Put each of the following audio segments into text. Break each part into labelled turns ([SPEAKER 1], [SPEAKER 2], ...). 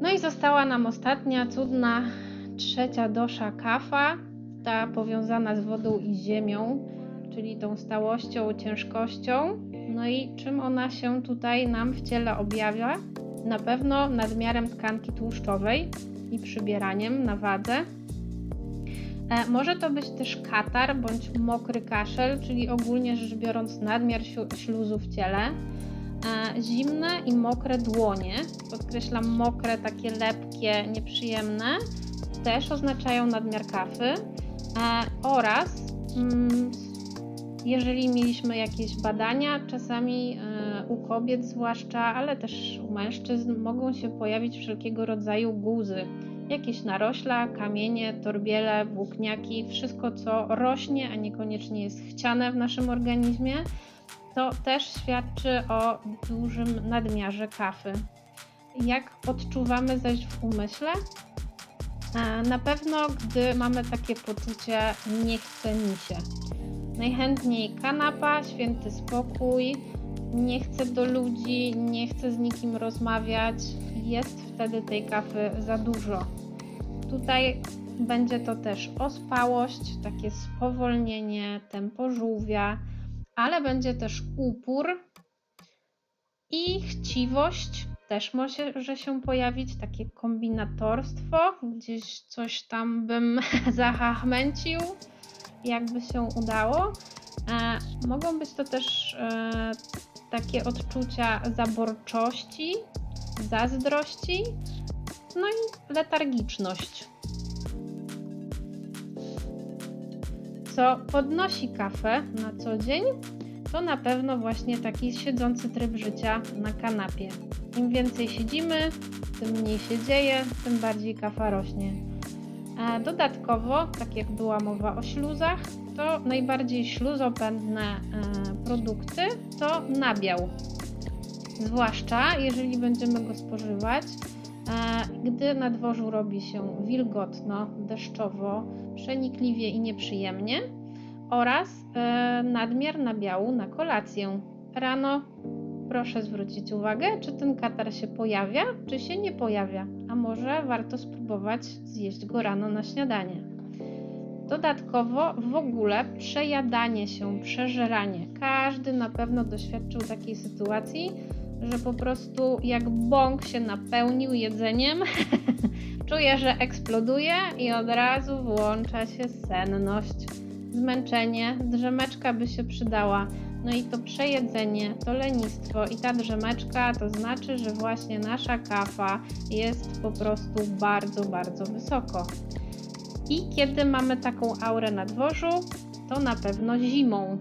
[SPEAKER 1] No i została nam ostatnia, cudna, trzecia dosza kafa, ta powiązana z wodą i ziemią, czyli tą stałością, ciężkością. No i czym ona się tutaj nam w ciele objawia? Na pewno nadmiarem tkanki tłuszczowej i przybieraniem na wadze. E, może to być też katar bądź mokry kaszel, czyli ogólnie rzecz biorąc nadmiar ślu- śluzu w ciele. Zimne i mokre dłonie, podkreślam mokre, takie lepkie, nieprzyjemne, też oznaczają nadmiar kafy. E, oraz mm, jeżeli mieliśmy jakieś badania, czasami e, u kobiet zwłaszcza, ale też u mężczyzn mogą się pojawić wszelkiego rodzaju guzy. Jakieś narośla, kamienie, torbiele, włókniaki, wszystko co rośnie, a niekoniecznie jest chciane w naszym organizmie, to też świadczy o dużym nadmiarze kafy. Jak odczuwamy zaś w umyśle? Na pewno, gdy mamy takie poczucie nie chce mi się. Najchętniej kanapa, święty spokój, nie chcę do ludzi, nie chcę z nikim rozmawiać. Jest wtedy tej kafy za dużo. Tutaj będzie to też ospałość, takie spowolnienie, tempo żółwia, ale będzie też upór i chciwość. Też może się pojawić takie kombinatorstwo, gdzieś coś tam bym zahachmęcił jakby się udało. E, mogą być to też e, takie odczucia zaborczości, zazdrości, no i letargiczność. Co podnosi kafę na co dzień, to na pewno właśnie taki siedzący tryb życia na kanapie. Im więcej siedzimy, tym mniej się dzieje, tym bardziej kafa rośnie. E, Dodatkowo, tak jak była mowa o śluzach, to najbardziej śluzopędne e, produkty to nabiał. Zwłaszcza jeżeli będziemy go spożywać, gdy na dworzu robi się wilgotno, deszczowo, przenikliwie i nieprzyjemnie oraz e, nadmiar nabiału na kolację. Rano proszę zwrócić uwagę, czy ten katar się pojawia, czy się nie pojawia, a może warto spróbować zjeść go rano na śniadanie. Dodatkowo w ogóle przejadanie się, przeżeranie. Każdy na pewno doświadczył takiej sytuacji, że po prostu jak bąk się napełnił jedzeniem, czuje, że eksploduje i od razu włącza się senność, zmęczenie, drzemeczka by się przydała. No i to przejedzenie, to lenistwo i ta drzemeczka to znaczy, że właśnie nasza kafa jest po prostu bardzo, bardzo wysoko. I kiedy mamy taką aurę na dworzu, to na pewno zimą.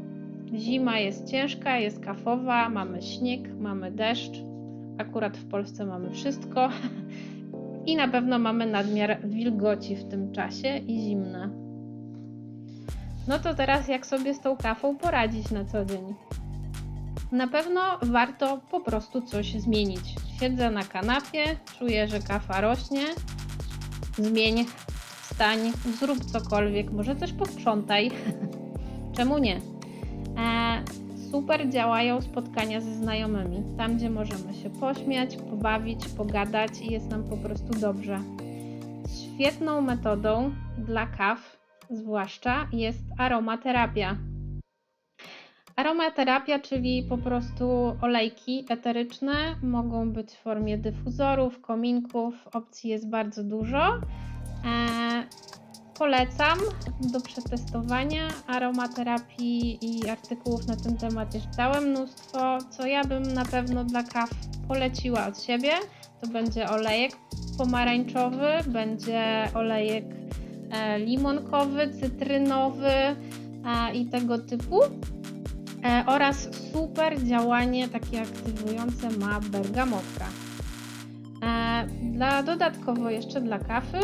[SPEAKER 1] Zima jest ciężka, jest kafowa, mamy śnieg, mamy deszcz. Akurat w Polsce mamy wszystko. I na pewno mamy nadmiar wilgoci w tym czasie i zimne. No to teraz jak sobie z tą kafą poradzić na co dzień? Na pewno warto po prostu coś zmienić. Siedzę na kanapie, czuję, że kafa rośnie. Zmień, wstań, zrób cokolwiek, może coś posprzątaj. Czemu nie? E, super działają spotkania ze znajomymi, tam gdzie możemy się pośmiać, pobawić, pogadać i jest nam po prostu dobrze. Świetną metodą dla kaw, zwłaszcza, jest aromaterapia. Aromaterapia, czyli po prostu olejki eteryczne, mogą być w formie dyfuzorów, kominków, opcji jest bardzo dużo. Polecam do przetestowania aromaterapii i artykułów na ten temat jest całe mnóstwo. Co ja bym na pewno dla kaw poleciła od siebie, to będzie olejek pomarańczowy, będzie olejek e, limonkowy, cytrynowy i tego typu. E, oraz super działanie takie aktywujące ma bergamotka. E, dla dodatkowo jeszcze dla kafy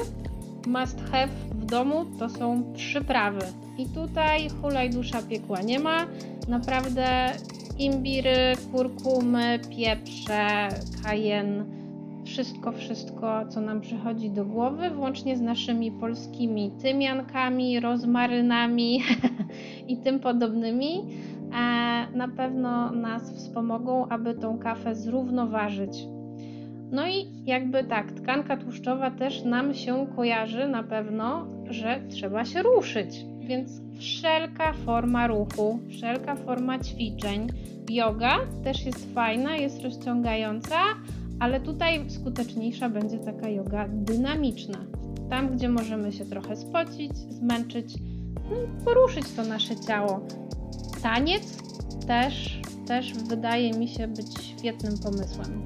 [SPEAKER 1] must have domu to są przyprawy. I tutaj hulaj dusza piekła nie ma. Naprawdę imbiry, kurkumy, pieprze, kajen, wszystko, wszystko, co nam przychodzi do głowy, włącznie z naszymi polskimi tymiankami, rozmarynami i tym podobnymi, e, na pewno nas wspomogą, aby tą kawę zrównoważyć. No i jakby tak, tkanka tłuszczowa też nam się kojarzy na pewno, że trzeba się ruszyć. Więc wszelka forma ruchu, wszelka forma ćwiczeń. Yoga też jest fajna, jest rozciągająca, ale tutaj skuteczniejsza będzie taka yoga dynamiczna. Tam, gdzie możemy się trochę spocić, zmęczyć, no i poruszyć to nasze ciało. Taniec też, też wydaje mi się być świetnym pomysłem.